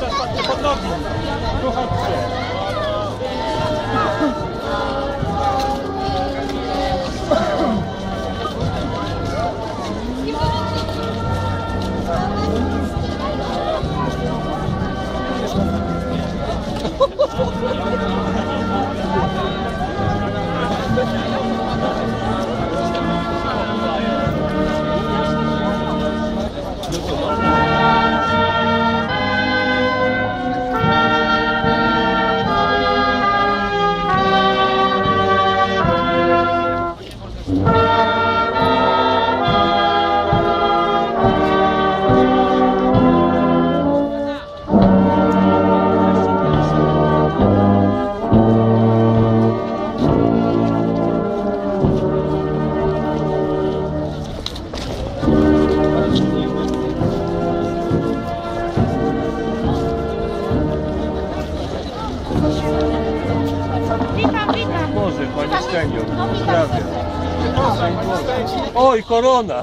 Cały czas patrzcie pod nogi. Tu chodźcie. コロナ。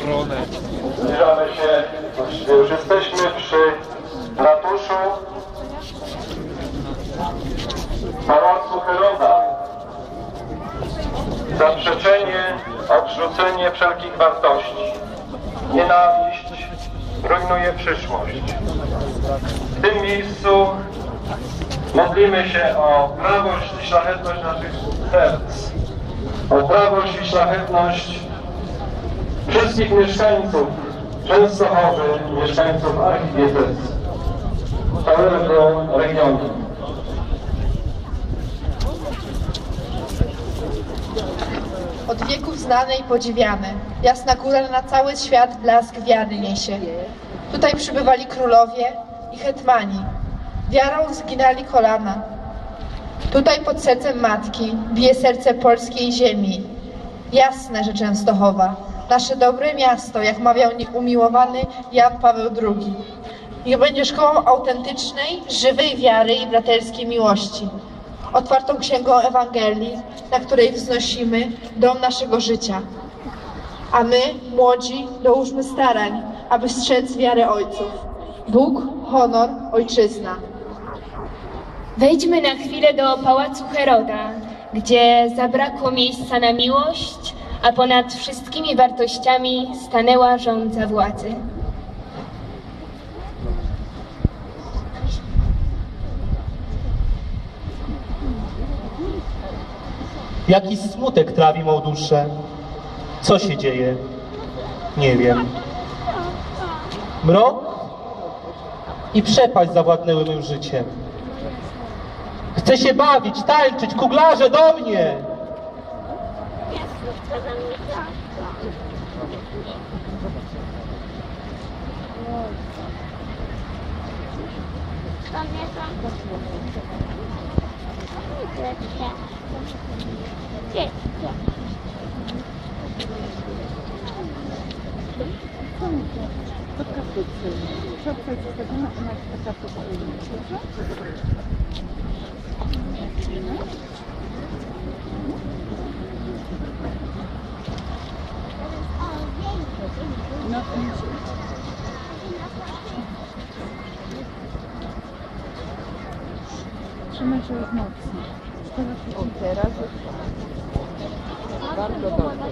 Koronę. Zbliżamy się, już jesteśmy przy ratuszu Pałacu Heroda. Zaprzeczenie, odrzucenie wszelkich wartości. Nienawiść rujnuje przyszłość. W tym miejscu modlimy się o prawość i szlachetność naszych serc, o prawość i szlachetność wszystkich mieszkańców Częstochowy, mieszkańców archidiecezji, całego regionu. Od wieków znane i podziwiane. Jasna góra na cały świat blask wiary niesie. Tutaj przybywali królowie i hetmani. Wiarą zginali kolana. Tutaj pod sercem matki bije serce polskiej ziemi. Jasne, że Częstochowa, nasze dobre miasto, jak mawiał umiłowany Jan Paweł II. Niech będzie szkołą autentycznej, żywej wiary i braterskiej miłości. Otwartą księgą Ewangelii, na której wznosimy dom naszego życia. A my, młodzi, dołóżmy starań, aby strzec wiarę ojców. Bóg, honor, ojczyzna. Wejdźmy na chwilę do pałacu Heroda, gdzie zabrakło miejsca na miłość, a ponad wszystkimi wartościami stanęła rządza władzy. Jakiś smutek trawi mą duszę. Co się dzieje? Nie wiem. Mrok i przepaść zawładnęły mym życiem. Chcę się bawić, tańczyć, kuglarze do mnie! Nothing. Trzymaj się już mocno. Teraz już teraz bardzo dobrze.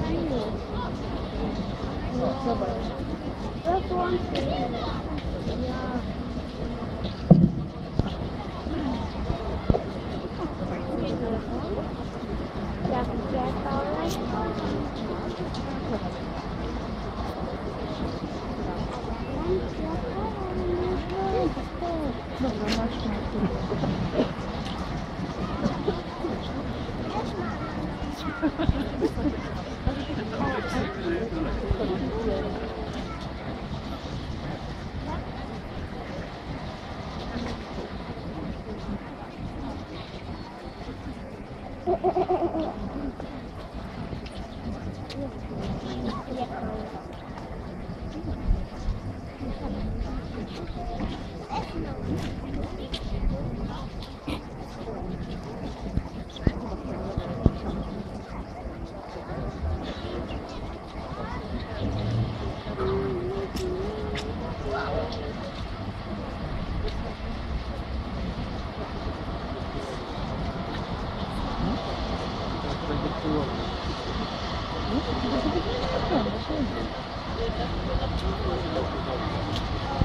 Zobacz. Dobra, masz na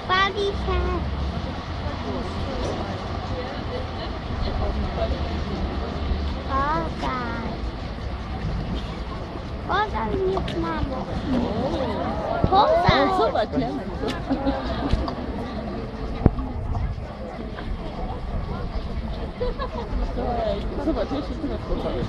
Bawi się. Pokaż. Pokaż mi mamo. Pokaż. Zobacz, Janek. Zobacz, jeszcze teraz pokażę.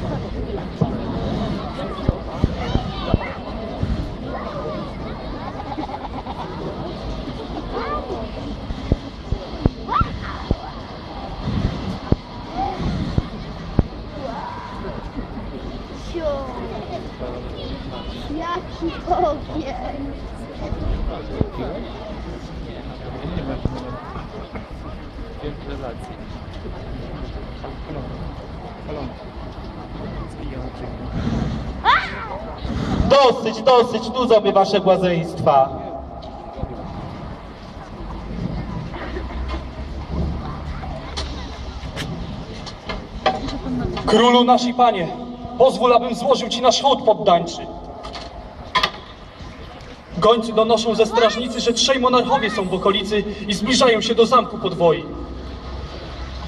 Dosyć, dosyć, nudzą mnie wasze błazeństwa. Królu nasz i panie, pozwól, abym złożył ci nasz hołd poddańczy. Gońcy donoszą ze strażnicy, że trzej monarchowie są w okolicy i zbliżają się do zamku podwoi.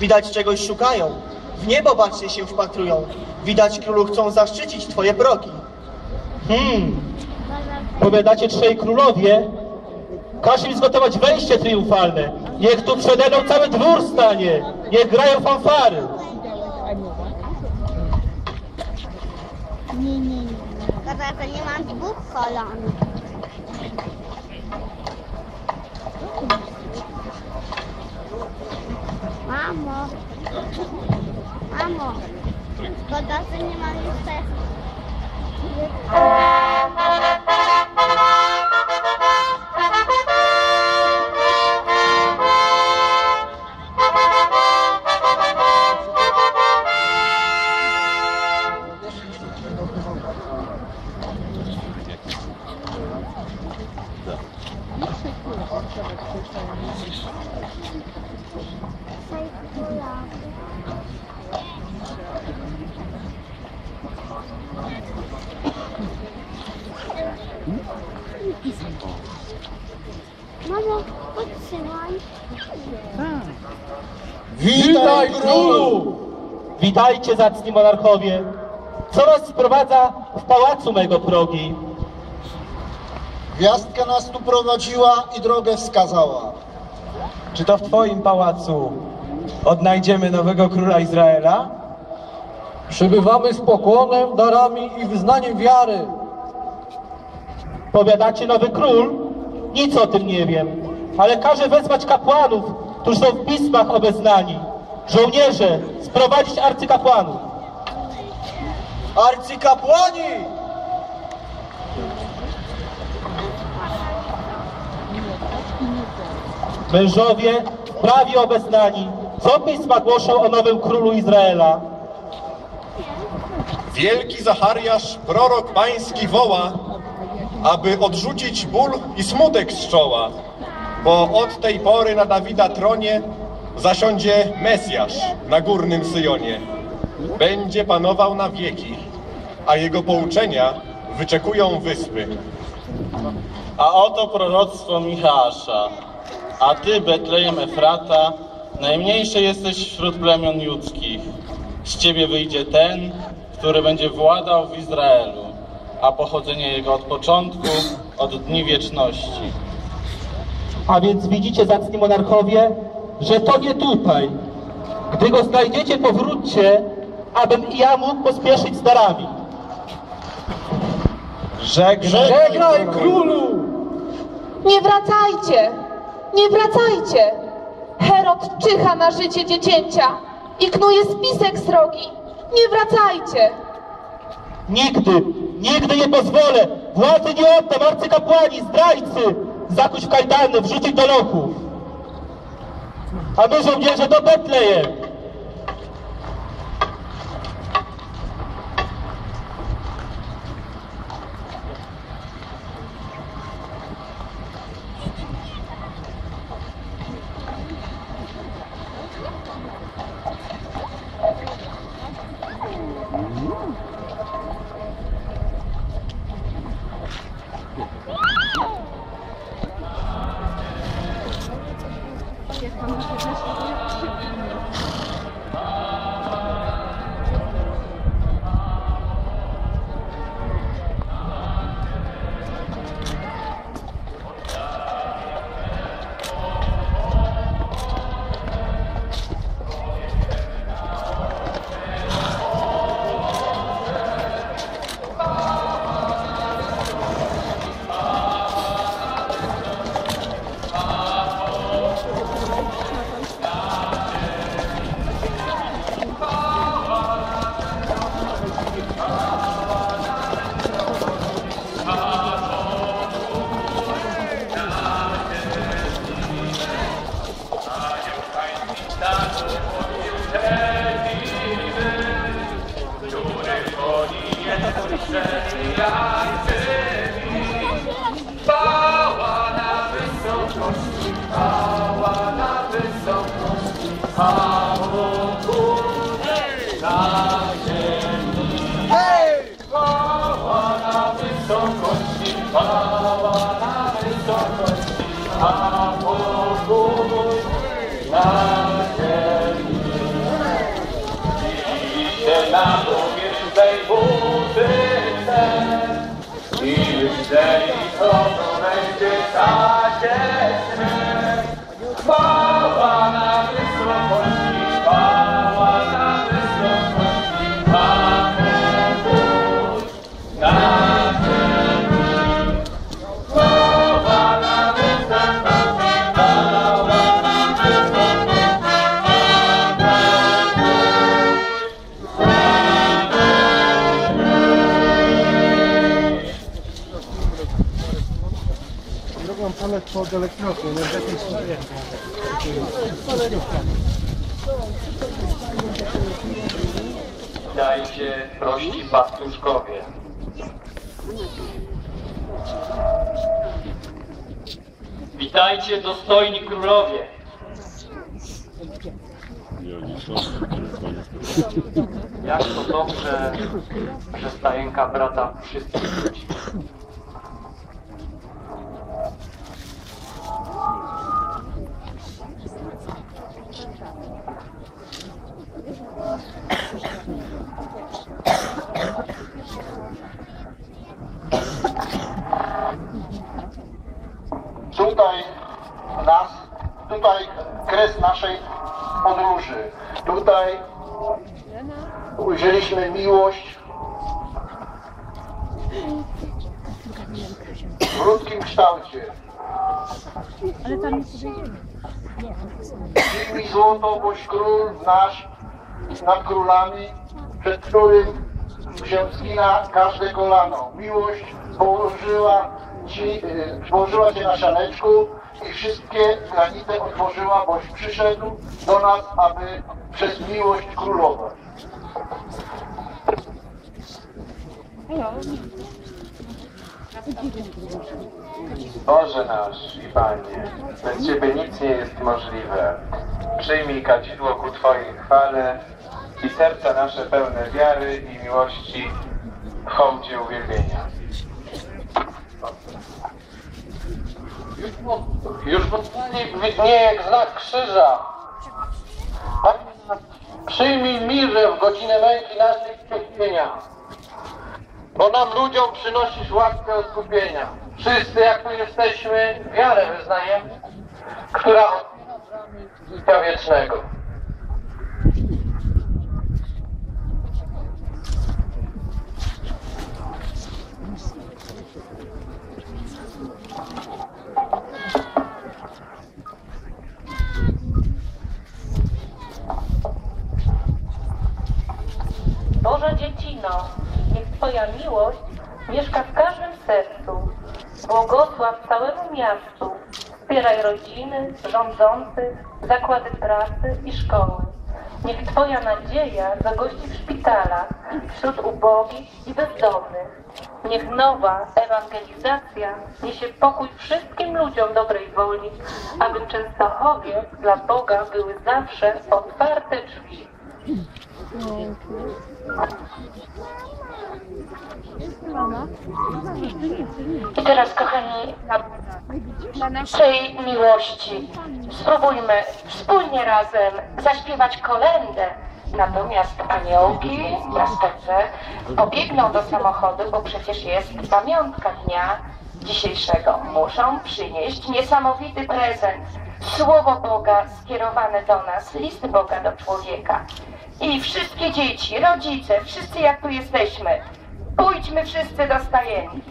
Widać czegoś szukają. W niebo bacznie się wpatrują. Widać królu chcą zaszczycić twoje progi. Hmm, powiadacie trzej królowie? Każ im zgotować wejście triumfalne. Niech tu przede mną cały dwór stanie. Niech grają fanfary. Nie, nie, nie. To nie mam dwóch kolan. Mamo. Mamo. Że nie mam jeszcze... Thank you. Witaj królu! Witajcie zacni monarchowie. Co was sprowadza w pałacu mego progi? Gwiazdka nas tu prowadziła i drogę wskazała. Czy to w twoim pałacu odnajdziemy nowego króla Izraela? Przybywamy z pokłonem, darami i wyznaniem wiary. Powiadacie nowy król? Nic o tym nie wiem, ale każę wezwać kapłanów, którzy są w pismach obeznani. Żołnierze, sprowadzić arcykapłanów. Arcykapłani! Mężowie, prawie obeznani, co pisma głoszą o nowym królu Izraela? Wielki Zachariasz, prorok pański woła, aby odrzucić ból i smutek z czoła, bo od tej pory na Dawida tronie zasiądzie Mesjasz na górnym Syjonie. Będzie panował na wieki, a jego pouczenia wyczekują wyspy. A oto proroctwo Michała. A ty, Betlejem Efrata, najmniejszy jesteś wśród plemion ludzkich. Z ciebie wyjdzie ten, który będzie władał w Izraelu, a pochodzenie jego od początku, od dni wieczności. A więc widzicie, zacni monarchowie, że to nie tutaj. Gdy go znajdziecie, powróćcie, abym i ja mógł pospieszyć z darami. Żegnaj królu! Nie wracajcie! Nie wracajcie! Herod czyha na życie dziecięcia i knuje spisek srogi. Nie wracajcie! Nigdy, nigdy nie pozwolę! Władzy nie oddam, arcykapłani, zdrajcy! Zakuć w kajdany, wrzucić do lochów! A my żołnierze do Betlejem! Yeah. Yeah. Po elektroku, no w jakimś Dajcie prości pastuszkowie. Witajcie dostojni królowie. Jak to dobrze, że stajenka brata wszystkich ludzi. Tutaj nas, tutaj kres naszej podróży. Tutaj ujrzeliśmy miłość w ludzkim kształcie. Ale tam nie powiedzieli. Daj mi złoto, boś król nasz nad królami, przed którym się skina każde kolano. Miłość położyła, ci, y, położyła Cię na szaneczku i wszystkie granice otworzyła, boś przyszedł do nas, aby przez miłość królować. Boże nasz i Panie, bez Ciebie nic nie jest możliwe. Przyjmij kadzidło ku Twojej chwale i serca nasze pełne wiary i miłości w hołdzie uwielbienia. Już w widnieje jak znak krzyża. Panie, Przyjmij mirę w godzinę męki naszych cierpienia, bo nam ludziom przynosisz łaskę odkupienia. Wszyscy jak tu jesteśmy, wiarę wyznajemy, która bramy życia wiecznego. Miłość mieszka w każdym sercu. Błogosław całemu miastu. Wspieraj rodziny, rządzących, zakłady pracy i szkoły. Niech Twoja nadzieja zagości w szpitalach, wśród ubogich i bezdomnych. Niech nowa ewangelizacja niesie pokój wszystkim ludziom dobrej woli, aby Częstochowie dla Boga były zawsze otwarte drzwi. I teraz, kochani, dla naszej miłości spróbujmy wspólnie razem zaśpiewać kolędę. Natomiast aniołki na sterze pobiegną do samochodu, bo przecież jest pamiątka dnia dzisiejszego. Muszą przynieść niesamowity prezent. Słowo Boga skierowane do nas, list Boga do człowieka. I wszystkie dzieci, rodzice, wszyscy jak tu jesteśmy, pójdźmy wszyscy do stajenki.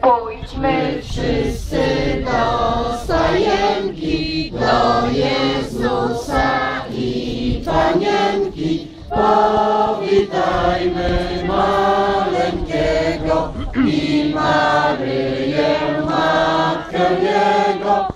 Pójdźmy wszyscy do stajenki, do Jezusa i Panienki. Powitajmy maleńkiego i Maryję, Matkę Jego.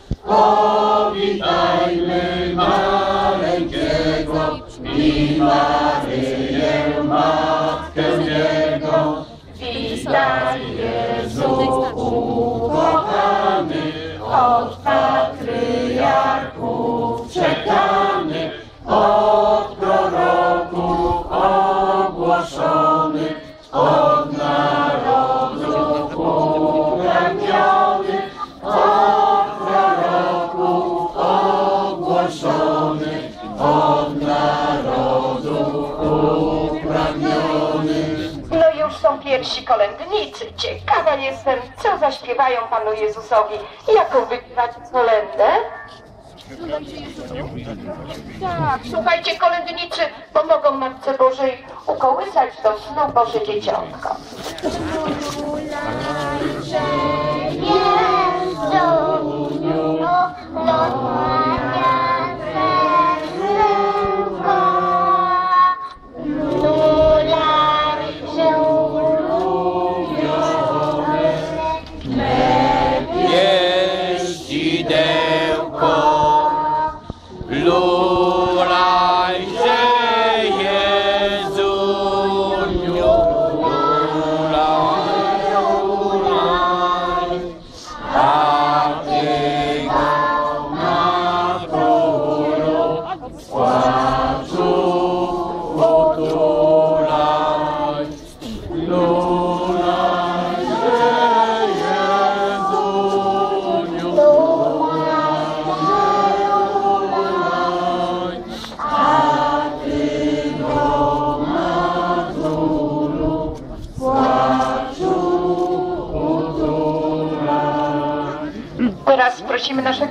Zaśpiewają Panu Jezusowi. Jaką wygrać kolędę? Tak, słuchajcie kolędnicy, pomogą Matce Bożej ukołysać do snu Boże Dzieciątko.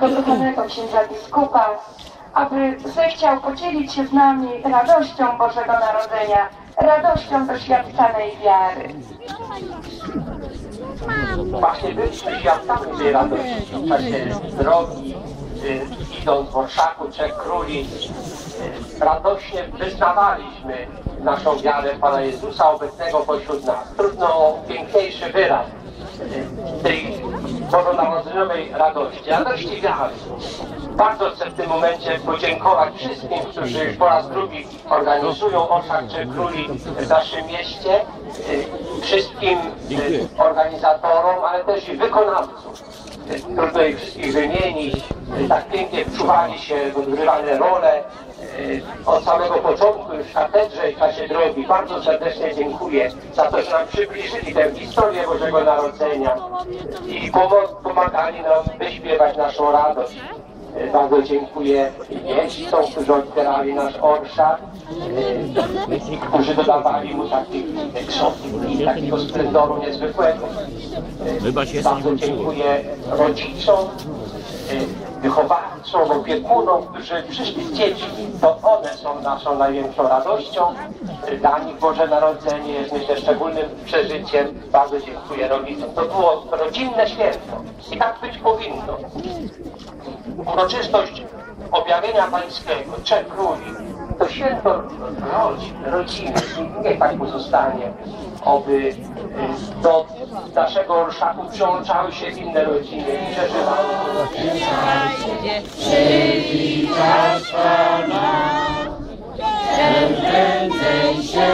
Naszego księdza biskupa, aby zechciał podzielić się z nami radością Bożego Narodzenia, radością doświadczanej wiary. Właśnie byliśmy świadkami tej radości w czasie drogi, y, idąc w orszaku Trzech Króli. Y, radośnie wyznawaliśmy naszą wiarę Pana Jezusa obecnego pośród nas. Trudno piękniejszy wyraz bożonarodzeniowej radości, radości wiary. Bardzo chcę w tym momencie podziękować wszystkim, którzy po raz drugi organizują Orszak Trzech Króli w naszym mieście, y, wszystkim y, organizatorom, ale też i wykonawcom. Trudno ich wszystkich wymienić. Tak pięknie wczuwali się w odgrywane role. Y, Od samego początku już w katedrze i czasie drogi bardzo serdecznie dziękuję za to, że nam przybliżyli tę historię Bożego Narodzenia i pomagali nam wyśpiewać naszą radość. Y, Bardzo dziękuję jeźdźcom, którzy otwierali nasz orszak, y, którzy dodawali mu takich egzotyki, takiego splendoru niezwykłego. Bardzo dziękuję rodzicom, wychowawcom, opiekunom, którzy przyszli z dziećmi. To one są naszą największą radością. Dla nich Boże Narodzenie jest myślę szczególnym przeżyciem. Bardzo dziękuję rodzicom. To było rodzinne święto i tak być powinno uroczystość objawienia pańskiego, Trzech Króli, to święto rodzin, rodziny, niech tak pozostanie, oby do naszego orszaku przyłączały się inne rodziny i przeżywały. Przywitasz Pana, czym prędzej się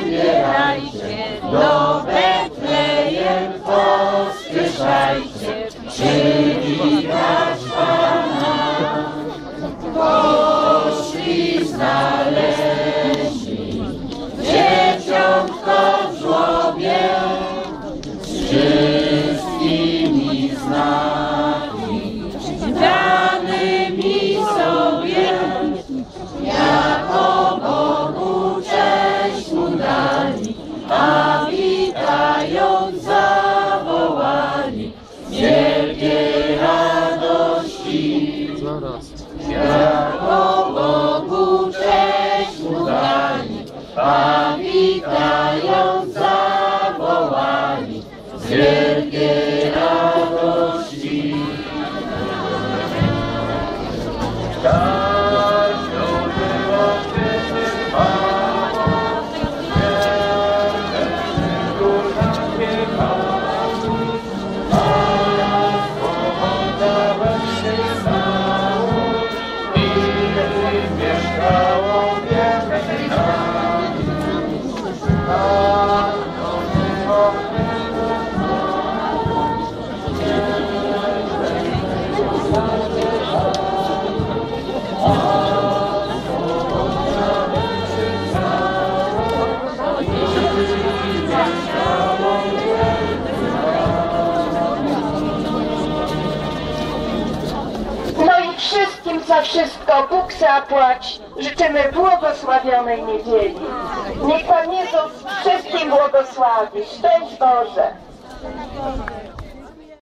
wybierajcie, do Betlejem pospieszajcie. Przywitasz Pana, poszli znaleźli, zapłać. Życzymy błogosławionej niedzieli. Niech Pan Jezus wszystkim błogosławi. Szczęść Boże.